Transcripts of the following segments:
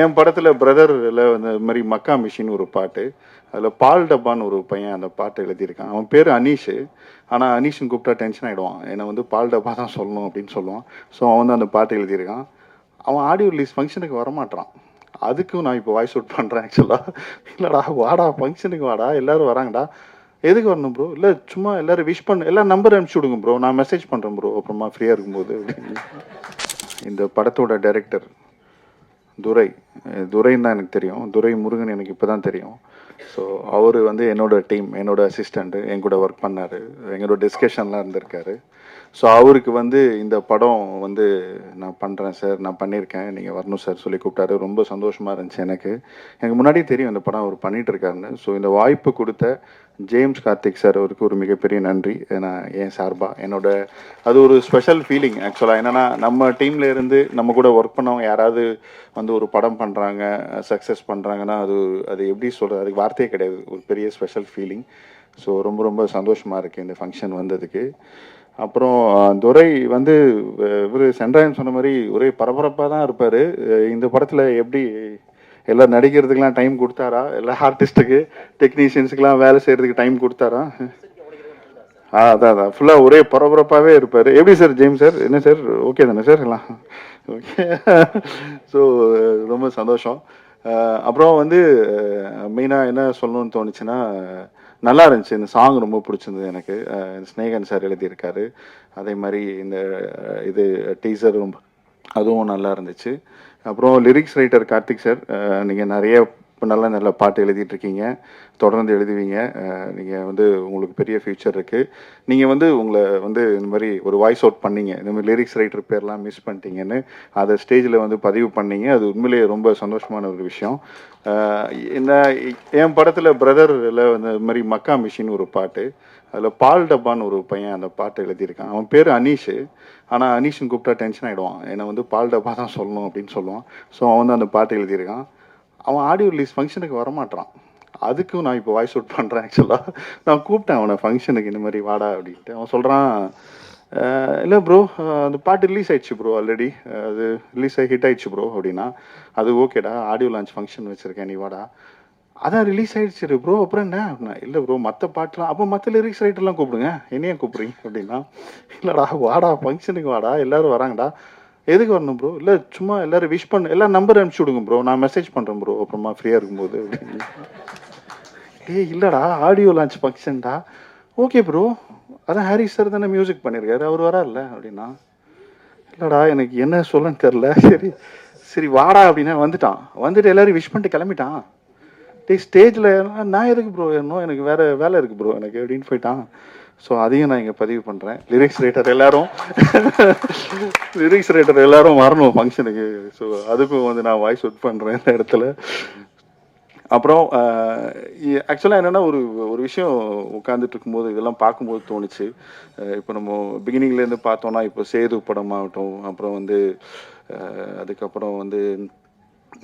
என் படத்தில் பிரதரில் இந்த மாதிரி மக்கா மிஷின் ஒரு பாட்டு அதில் பால் டப்பான்னு ஒரு பையன் அந்த பாட்டை எழுதியிருக்கான். அவன் பேர் அனீஷ் ஆனால் அனீஷ்னு கூப்பிட்டா டென்ஷன் ஆகிடுவான் என்னை வந்து பால் டப்பா தான் சொல்லணும் அப்படின்னு சொல்லுவான். ஸோ அவன் வந்து அந்த பாட்டு எழுதியிருக்கான். அவன் ஆடியோ ரிலீஸ் ஃபங்க்ஷனுக்கு வரமாட்டான் அதுக்கும் நான் இப்போ வாய்ஸ் அவுட் பண்ணுறேன் ஆக்சுவலாக இல்லைடா வாடா ஃபங்க்ஷனுக்கு வாடா எல்லோரும் வராங்கடா. எதுக்கு வரணும் ப்ரோ இல்லை சும்மா எல்லோரும் விஷ் பண்ண எல்லாம் நம்பர் அனுப்பிச்சி விடுங்க ப்ரோ நான் மெசேஜ் பண்ணுறேன் ப்ரோ அப்புறமா ஃப்ரீயாக இருக்கும்போது அப்படின்னு. இந்த படத்தோட டைரக்டர் துரை. துரைன்னு தான் எனக்கு தெரியும். துரை முருகன் எனக்கு இப்போ தான் தெரியும். ஸோ அவர் வந்து என்னோட டீம் என்னோட அசிஸ்டண்ட்டு என் கூட ஒர்க் பண்ணார். எங்களோட டிஸ்கஷன்லாம் இருந்திருக்காரு. ஸோ அவருக்கு வந்து இந்த படம் வந்து நான் பண்ணுறேன் சார். நான் பண்ணியிருக்கேன். நீங்கள் வரணும் சார் சொல்லி கூப்பிட்டாரு. ரொம்ப சந்தோஷமாக இருந்துச்சு எனக்கு. எனக்கு முன்னாடியே தெரியும் இந்த படம் அவர் பண்ணிட்டு இருக்காருன்னு. ஸோ இந்த வாய்ப்பு கொடுத்த ஜேம்ஸ் கார்த்திக் சார் அவருக்கு ஒரு மிகப்பெரிய நன்றி. நான் ஏன் சார்பாக என்னோட அது ஒரு ஸ்பெஷல் ஃபீலிங் ஆக்சுவலாக என்னென்னா நம்ம டீமில் இருந்து நம்ம கூட ஒர்க் பண்ணவங்க யாராவது வந்து ஒரு படம் பண்ணுறாங்க சக்ஸஸ் பண்ணுறாங்கன்னா அது அது எப்படி சொல்கிறது அதுக்கு வார்த்தையே கிடையாது. ஒரு பெரிய ஸ்பெஷல் ஃபீலிங் ஸோ ரொம்ப ரொம்ப சந்தோஷமாக இருக்குது இந்த ஃபங்க்ஷன் வந்ததுக்கு. அப்புறம் துரை வந்து இவர் சென்றாயன் சொன்ன மாதிரி ஒரே பரபரப்பாக தான் இருப்பார். இந்த படத்தில் எப்படி எல்லாம் நடிக்கிறதுக்கெலாம் டைம் கொடுத்தாரா? எல்லா ஆர்டிஸ்ட்டுக்கு டெக்னீஷியன்ஸுக்கெலாம் வேலை செய்கிறதுக்கு டைம் கொடுத்தாரா? ஆ அதான் அதான். ஃபுல்லாக ஒரே பரபரப்பாகவே இருப்பார். எப்படி சார் ஜெயிம் சார்? என்ன சார்? ஓகே தானே சார் எல்லாம்? ஓகே ஸோ ரொம்ப சந்தோஷம். அப்புறம் வந்து மெயினாக என்ன சொல்லணும்னு தோணுச்சுன்னா நல்லா இருந்துச்சு. இந்த சாங் ரொம்ப பிடிச்சிருந்தது எனக்கு. ஸ்னேகன் சார் எழுதியிருக்காரு. அதே மாதிரி இந்த இது டீசர் ரொம்ப அதுவும் நல்லா இருந்துச்சு. அப்புறம் லிரிக்ஸ் ரைட்டர் கார்த்திக் சார் நீங்கள் நிறைய இப்போ நல்ல நல்ல பாட்டு எழுதிட்டு இருக்கீங்க தொடர்ந்து எழுதுவீங்க. நீங்கள் வந்து உங்களுக்கு பெரிய ஃபியூச்சர் இருக்குது நீங்கள் வந்து உங்களை வந்து இந்த மாதிரி ஒரு வாய்ஸ் அவுட் பண்ணீங்க. இந்த மாதிரி லிரிக்ஸ் ரைட்டர் பேர்லாம் மிஸ் பண்ணிட்டீங்கன்னு அதை ஸ்டேஜில் வந்து பதிவு பண்ணீங்க. அது உண்மையிலேயே ரொம்ப சந்தோஷமான ஒரு விஷயம். இந்த என் படத்தில் பிரதரில் இந்த மாதிரி மக்கா மிஷின் ஒரு பாட்டு அதில் பால் டப்பான்னு ஒரு பையன் அந்த பாட்டு எழுதியிருக்கான். அவன் பேர் அனீஷ். ஆனால் அனீஷ்னு கூப்பிட்டா டென்ஷன் ஆகிடுவான் என்னை வந்து பால் டப்பா தான் சொல்லணும் அப்படின்னு சொல்லுவான். ஸோ அவன் வந்து அந்த பாட்டு எழுதியிருக்கான். அவன் ஆடியோ ரிலீஸ் ஃபங்க்ஷனுக்கு வரமாட்டான் அதுக்கும் நான் இப்போ வாய்ஸ் அவுட் பண்ணுறேன் ஆக்சுவலாக நான் கூப்பிட்டேன் அவனை ஃபங்க்ஷனுக்கு இந்த மாதிரி வாடா அப்படின்ட்டு. அவன் சொல்கிறான் இல்லை ப்ரோ அந்த பாட்டு ரிலீஸ் ஆயிடுச்சு ப்ரோ ஆல்ரெடி அது ரிலீஸ் ஆகி ஹிட் ஆயிடுச்சு ப்ரோ அப்படின்னா அது ஓகேடா ஆடியோ லான்ச் ஃபங்க்ஷன் வச்சுருக்கேன் நீ வாடா. அதான் ரிலீஸ் ஆயிடுச்சு ப்ரோ அப்புறம் என்ன? அப்படின்னா இல்லை ப்ரோ மற்ற பாட்டுலாம் அப்போ மற்ற லிரிக்ஸ் ரைட்டர்லாம் கூப்பிடுங்க. என்னையா கூப்பிடுறீங்க? அப்படின்னா இல்லைடா வாடா ஃபங்க்ஷனுக்கு வாடா. எல்லோரும் வராங்கடா. எதுக்கு வரணும் ப்ரோ இல்லை சும்மா எல்லாரும் விஷ் பண்ண எல்லாம் நம்பர் அனுப்பிச்சி விடுங்க ப்ரோ நான் மெசேஜ் பண்ணுறேன் ப்ரோ அப்புறமா ஃப்ரீயாக இருக்கும்போது அப்படின்னு. ஏய் இல்லைடா ஆடியோ லான்ச் ஃபங்க்ஷன்டா ஓகே ப்ரோ அதான் ஹாரி சார் தானே மியூசிக் பண்ணியிருக்காரு அவர் வரார்ல அப்படின்னா? இல்லைடா எனக்கு என்ன சொல்லன்னு தெரில சரி சரி வாடா அப்படின்னா வந்துட்டான். வந்துட்டு எல்லாரும் விஷ் பண்ணிட்டு கிளம்பிட்டான். டேய் ஸ்டேஜில் நான் எதுக்கு ப்ரோ ஏறணும்? எனக்கு வேற வேலை இருக்கு ப்ரோ எனக்கு அப்படின்னு போயிட்டான். ஸோ அதையும் நான் இங்கே பதிவு பண்ணுறேன் லிரிக்ஸ் ரைட்டர் எல்லாரும் லிரிக்ஸ் ரைட்டர் எல்லாரும் வரணும் ஃபங்க்ஷனுக்கு ஸோ அதுக்கும் வந்து நான் வாய்ஸ் அவுட் பண்ணுறேன் இந்த இடத்துல. அப்புறம் ஆக்சுவலாக என்னென்னா ஒரு ஒரு விஷயம் உட்காந்துட்டு இருக்கும்போது இதெல்லாம் பார்க்கும்போது தோணுச்சு. இப்போ நம்ம பிகினிங்லேருந்து பார்த்தோன்னா இப்போ சேது படமாகட்டும் அப்புறம் வந்து அதுக்கப்புறம் வந்து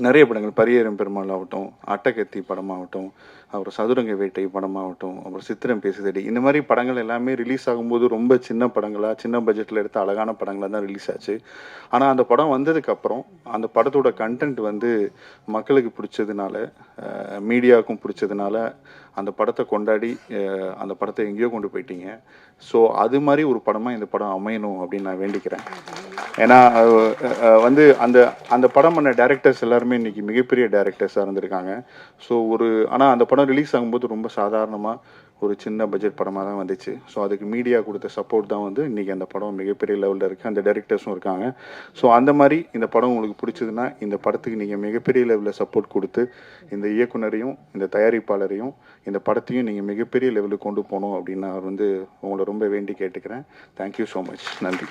நிறைய படங்கள். பரியேறும் பெருமாள் ஆகட்டும் அட்டகத்தி படமாகட்டும் அப்புறம் சதுரங்க வேட்டை படமாகட்டும் அப்புறம் சித்திரம் பேசுதடி. இந்த மாதிரி படங்கள் எல்லாமே ரிலீஸ் ஆகும்போது ரொம்ப சின்ன படங்களாக சின்ன பட்ஜெட்டில் எடுத்த அழகான படங்களாக தான் ரிலீஸ் ஆச்சு. ஆனால் அந்த படம் வந்ததுக்கப்புறம் அந்த படத்தோட கண்டென்ட் வந்து மக்களுக்கு பிடிச்சதுனால மீடியாவுக்கும் பிடிச்சதுனால அந்த படத்தை கொண்டாடி அந்த படத்தை எங்கேயோ கொண்டு போயிட்டீங்க. ஸோ அது மாதிரி ஒரு படமாக இந்த படம் அமையணும் அப்படின்னு நான் வேண்டிக்கிறேன். ஏன்னா வந்து அந்த அந்த படம் பண்ண டேரக்டர்ஸ் எல்லாருமே இன்றைக்கி மிகப்பெரிய டேரக்டர்ஸாக இருந்திருக்காங்க. ஸோ ஒரு ஆனால் அந்த படம் ரிலீஸ் ஆகும்போது ரொம்ப சாதாரணமாக ஒரு சின்ன பட்ஜெட் படமாக தான் வந்துச்சு. ஸோ அதுக்கு மீடியா கொடுத்த சப்போர்ட் தான் வந்து இன்றைக்கி அந்த படம் மிகப்பெரிய லெவலில் இருக்குது அந்த டேரக்டர்ஸும் இருக்காங்க. ஸோ அந்த மாதிரி இந்த படம் உங்களுக்கு பிடிச்சதுன்னா இந்த படத்துக்கு நீங்கள் மிகப்பெரிய லெவலில் சப்போர்ட் கொடுத்து இந்த இயக்குனரையும் இந்த தயாரிப்பாளரையும் இந்த படத்தையும் நீங்கள் மிகப்பெரிய லெவலுக்கு கொண்டு போகணும் அப்படின்னு நான் வந்து உங்களை ரொம்ப வேண்டி கேட்டுக்கிறேன். தேங்க்யூ ஸோ மச் நன்றி.